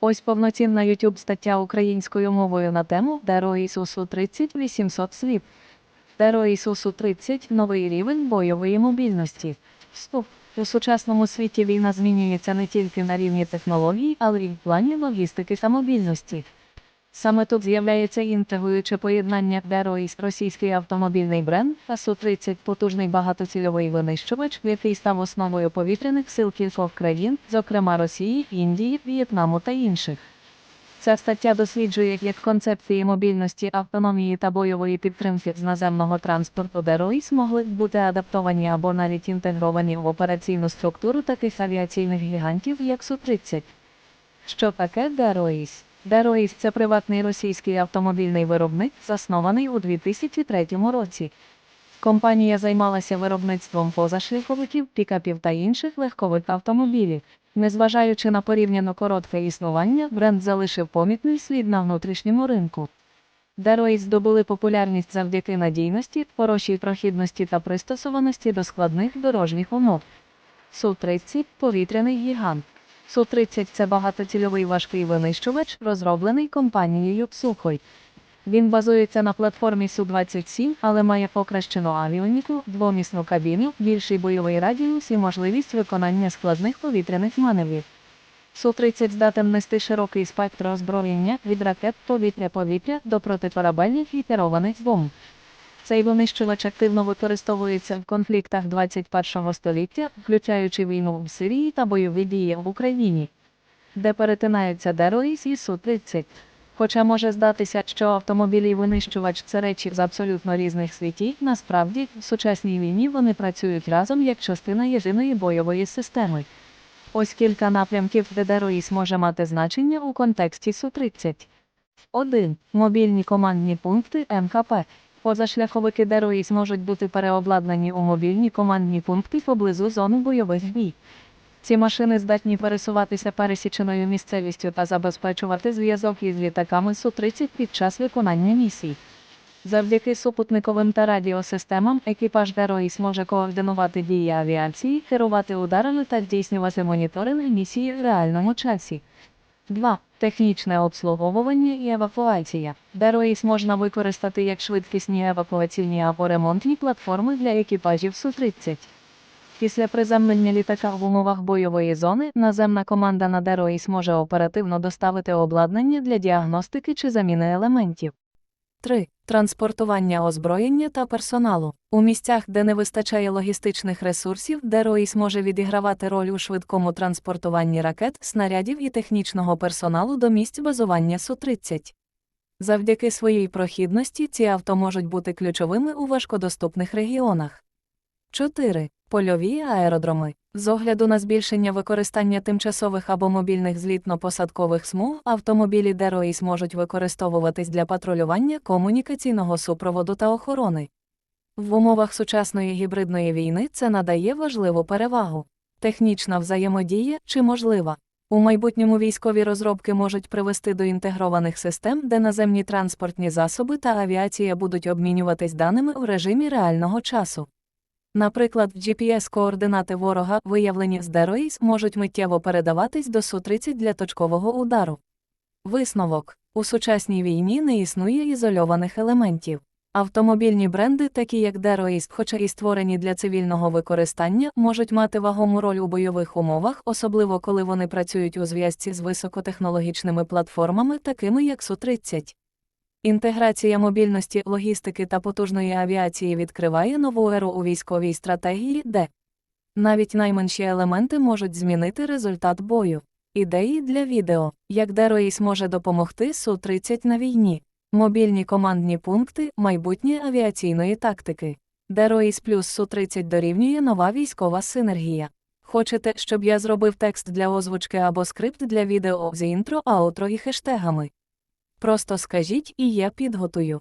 Ось повноцінна YouTube стаття українською мовою на тему Деро Ісусу 30 800 слів. Деро Ісусу 30 новий рівень бойової мобільності. Вступ. У сучасному світі війна змінюється не тільки на рівні технологій, але й в плані логістики та мобільності. Саме тут з'являється інтегруюче поєднання Дероїс російський автомобільний бренд та Су-30 потужний багатоцільовий винищувач, який став основою повітряних сил кількох країн, зокрема Росії, Індії, В'єтнаму та інших. Ця стаття досліджує, як концепції мобільності, автономії та бойової підтримки з наземного транспорту Дероїс могли бути адаптовані або навіть інтегровані в операційну структуру таких авіаційних гігантів, як Су-30. Що таке Дероїс? Дероїс це приватний російський автомобільний виробник, заснований у 2003 році. Компанія займалася виробництвом позашляховиків, пікапів та інших легкових автомобілів. Незважаючи на порівняно коротке існування, бренд залишив помітний слід на внутрішньому ринку. Дероїс здобули популярність завдяки надійності, хорошій прохідності та пристосованості до складних дорожніх умов. Су-30 – повітряний гігант. Су-30 – це багатоцільовий важкий винищувач, розроблений компанією Псухой. Він базується на платформі Су-27, але має покращену авіоніку, двомісну кабіну, більший бойовий радіус і можливість виконання складних повітряних маневрів. Су-30 здатен нести широкий спектр озброєння від ракет повітря-повітря до протикорабельних і керованих бомб. Цей винищувач активно використовується в конфліктах 21 століття, включаючи війну в Сирії та бойові дії в Україні, де перетинаються Дероїс і Су-30. Хоча може здатися, що автомобіль і винищувач це речі з абсолютно різних світів, насправді в сучасній війні вони працюють разом як частина єдиної бойової системи. Ось кілька напрямків, де Дероїс може мати значення у контексті Су-30. 1. Мобільні командні пункти МКП. Позашляховики Дероїс можуть бути переобладнані у мобільні командні пункти поблизу зони бойових дій. Ці машини здатні пересуватися пересіченою місцевістю та забезпечувати зв'язок із літаками Су-30 під час виконання місій. Завдяки супутниковим та радіосистемам екіпаж Дероїс може координувати дії авіації, керувати ударами та здійснювати моніторинг місії в реальному часі. 2. Технічне обслуговування і евакуація. Дероїс можна використати як швидкісні евакуаційні або ремонтні платформи для екіпажів Су-30. Після приземлення літака в умовах бойової зони наземна команда на Дероїс може оперативно доставити обладнання для діагностики чи заміни елементів. 3. Транспортування озброєння та персоналу. У місцях, де не вистачає логістичних ресурсів, Дероїс може відігравати роль у швидкому транспортуванні ракет, снарядів і технічного персоналу до місць базування Су-30. Завдяки своїй прохідності ці авто можуть бути ключовими у важкодоступних регіонах. 4. Польові аеродроми. З огляду на збільшення використання тимчасових або мобільних злітно-посадкових смуг, автомобілі Дероїс можуть використовуватись для патрулювання комунікаційного супроводу та охорони. В умовах сучасної гібридної війни це надає важливу перевагу. Технічна взаємодія чи можлива. У майбутньому військові розробки можуть привести до інтегрованих систем, де наземні транспортні засоби та авіація будуть обмінюватись даними у режимі реального часу. Наприклад, GPS-координати ворога, виявлені з Дероїс, можуть миттєво передаватись до Су-30 для точкового удару. Висновок. У сучасній війні не існує ізольованих елементів. Автомобільні бренди, такі як Дероїс, хоча і створені для цивільного використання, можуть мати вагому роль у бойових умовах, особливо коли вони працюють у зв'язці з високотехнологічними платформами, такими як Су-30. Інтеграція мобільності, логістики та потужної авіації відкриває нову еру у військовій стратегії, де навіть найменші елементи можуть змінити результат бою. Ідеї для відео, як Дероїс може допомогти Су-30 на війні, мобільні командні пункти, майбутнє авіаційної тактики. Дероїс плюс Су-30 дорівнює нова військова синергія. Хочете, щоб я зробив текст для озвучки або скрипт для відео з інтро, аутро і хештегами? Просто скажіть і я підготую.